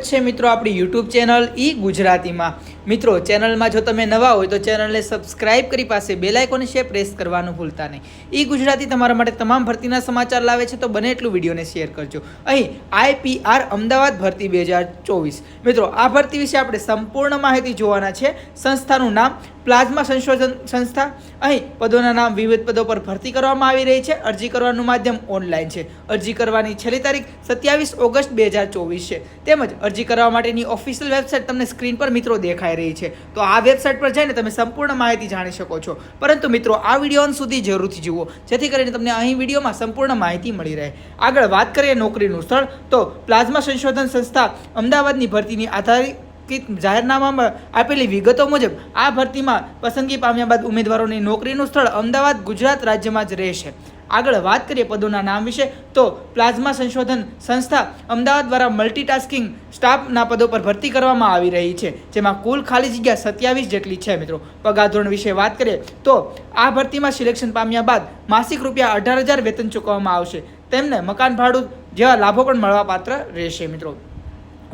છે મિત્રો આપણી યુટ્યુબ ચેનલ ઈ ગુજરાતીમાં. મિત્રો, ચેનલમાં જો તમે નવા હોય તો ચેનલને સબસ્ક્રાઇબ કરી પાસે બેલ આઇકોન છે પ્રેસ કરવાનું ભૂલતા નહીં. ઈ ગુજરાતી તમારા માટે તમામ ભરતીના સમાચાર લાવે છે તો બને એટલું વિડીયોને શેર કરજો. અહીં આઈપીઆર અમદાવાદ ભરતી બે હજાર ચોવીસ. મિત્રો, આ ભરતી વિશે આપણે સંપૂર્ણ માહિતી જોવાના છે. સંસ્થાનું નામ પ્લાઝમા સંશોધન સંસ્થા. અહીં પદોના નામ વિવિધ પદો પર ભરતી કરવામાં આવી રહી છે. અરજી કરવાનું માધ્યમ ઓનલાઈન છે. અરજી કરવાની છેલ્લી તારીખ સત્યાવીસ ઓગસ્ટ બે હજાર ચોવીસ છે. તેમજ અરજી કરવા માટેની ઓફિશિયલ વેબસાઇટ તમને સ્ક્રીન પર મિત્રો દેખાઈ રહી છે. તો આ વેબસાઇટ પર જઈને તમે સંપૂર્ણ માહિતી જાણી શકો છો. પરંતુ મિત્રો, આ વીડિયો અંત સુધી જરૂરથી જુઓ. જેથી કરીને તમને અહીં વિડીયોમાં સંપૂર્ણ માહિતી મળી રહે. આગળ વાત કરીએ નોકરીનું સ્થળ. તો પ્લાઝમા સંશોધન સંસ્થા અમદાવાદની ભરતીની આધારિત જાહેરનામામાં આપેલી વિગતો મુજબ, આ ભરતીમાં પસંદગી પામ્યા બાદ ઉમેદવારોની નોકરીનું સ્થળ અમદાવાદ, ગુજરાત રાજ્યમાં જ રહેશે. આગળ વાત કરીએ પદોના નામ વિશે, તો પ્લાઝમા સંશોધન સંસ્થા અમદાવાદ દ્વારા મલ્ટીટાસ્કિંગ સ્ટાફના પદો પર ભરતી કરવામાં આવી રહી છે, જેમાં કુલ ખાલી જગ્યા સત્યાવીસ જેટલી છે મિત્રો. પગાર ધોરણ વિશે વાત કરીએ, તો આ ભરતીમાં સિલેક્શન પામ્યા બાદ માસિક રૂપિયા અઢાર હજાર વેતન ચૂકવવામાં આવશે. તેમને મકાન ભાડું જેવા લાભો પણ મળવાપાત્ર રહેશે મિત્રો.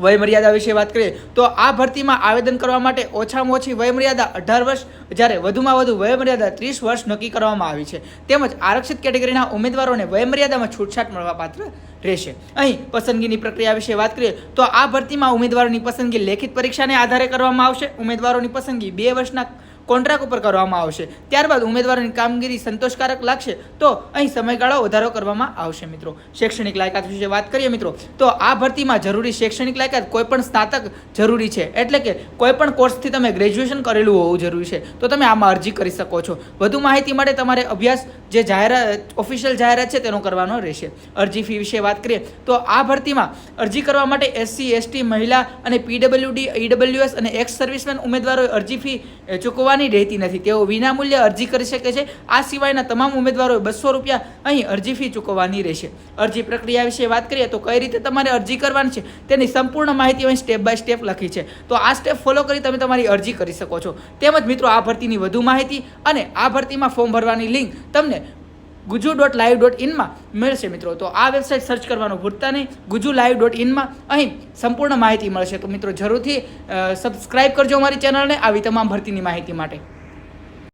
વયમર્યાદા વિશે વાત કરીએ, તો આ ભરતીમાં આવેદન કરવા માટે ઓછામાં ઓછી વયમર્યાદા અઢાર વર્ષ, જ્યારે વધુમાં વધુ વયમર્યાદા ત્રીસ વર્ષ નક્કી કરવામાં આવી છે. તેમજ આરક્ષિત કેટેગરીના ઉમેદવારોને વયમર્યાદામાં છૂટછાટ મળવાપાત્ર રહેશે. અહીં પસંદગીની પ્રક્રિયા વિશે વાત કરીએ, તો આ ભરતીમાં ઉમેદવારોની પસંદગી લેખિત પરીક્ષાને આધારે કરવામાં આવશે. ઉમેદવારોની પસંદગી બે વર્ષના કોન્ટ્રાક્ટ ઉપર કરવામાં આવશે. ત્યારબાદ ઉમેદવારોની કામગીરી સંતોષકારક લાગશે, તો અહીં સમયગાળો વધારો કરવામાં આવશે મિત્રો. શૈક્ષણિક લાયકાત વિશે વાત કરીએ મિત્રો, તો આ ભરતીમાં જરૂરી શૈક્ષણિક લાયકાત કોઈપણ સ્નાતક જરૂરી છે. એટલે કે કોઈપણ કોર્સથી તમે ગ્રેજ્યુએશન કરેલું હોવું જરૂરી છે. તો તમે આમાં અરજી કરી શકો છો. વધુ માહિતી માટે તમારે અભ્યાસ જે જાહેરાત, ઓફિશિયલ જાહેરાત છે તેનો કરવાનો રહેશે. અરજી ફી વિશે વાત કરીએ, તો આ ભરતીમાં અરજી કરવા માટે એસસી, એસટી, મહિલા અને પીડબ્લ્યુડી, ઈડબ્લ્યુએસ અને એક્સ સર્વિસમેન ઉમેદવારોએ અરજી ફી એ ચૂકવવાની રહેતી નથી. તેઓ વિનામૂલ્યે અરજી કરી શકે છે. આ સિવાયના તમામ ઉમેદવારોએ બસો રૂપિયા અહીં અરજી ફી ચૂકવવાની રહેશે. અરજી પ્રક્રિયા વિશે વાત કરીએ તો કઈ રીતે તમારે અરજી કરવાની છે તેની સંપૂર્ણ માહિતી અહીં સ્ટેપ બાય સ્ટેપ લખી છે. તો આ સ્ટેપ ફોલો કરી તમે તમારી અરજી કરી શકો છો. તેમજ મિત્રો આ ભરતીની વધુ માહિતી અને આ ભરતીમાં ફોર્મ ભરવાની લિંક તમને ગુજુ ડોટ લાઈવ ડોટ ઇનમાં મળશે મિત્રો. તો આ વેબસાઇટ સર્ચ કરવાનું ભૂલતા નહીં. ગુજુ લાઈવ ડોટ ઇનમાં અહીં સંપૂર્ણ માહિતી મળશે. તો મિત્રો જરૂરથી સબસ્ક્રાઈબ કરજો અમારી ચેનલને આવી તમામ ભરતીની માહિતી માટે.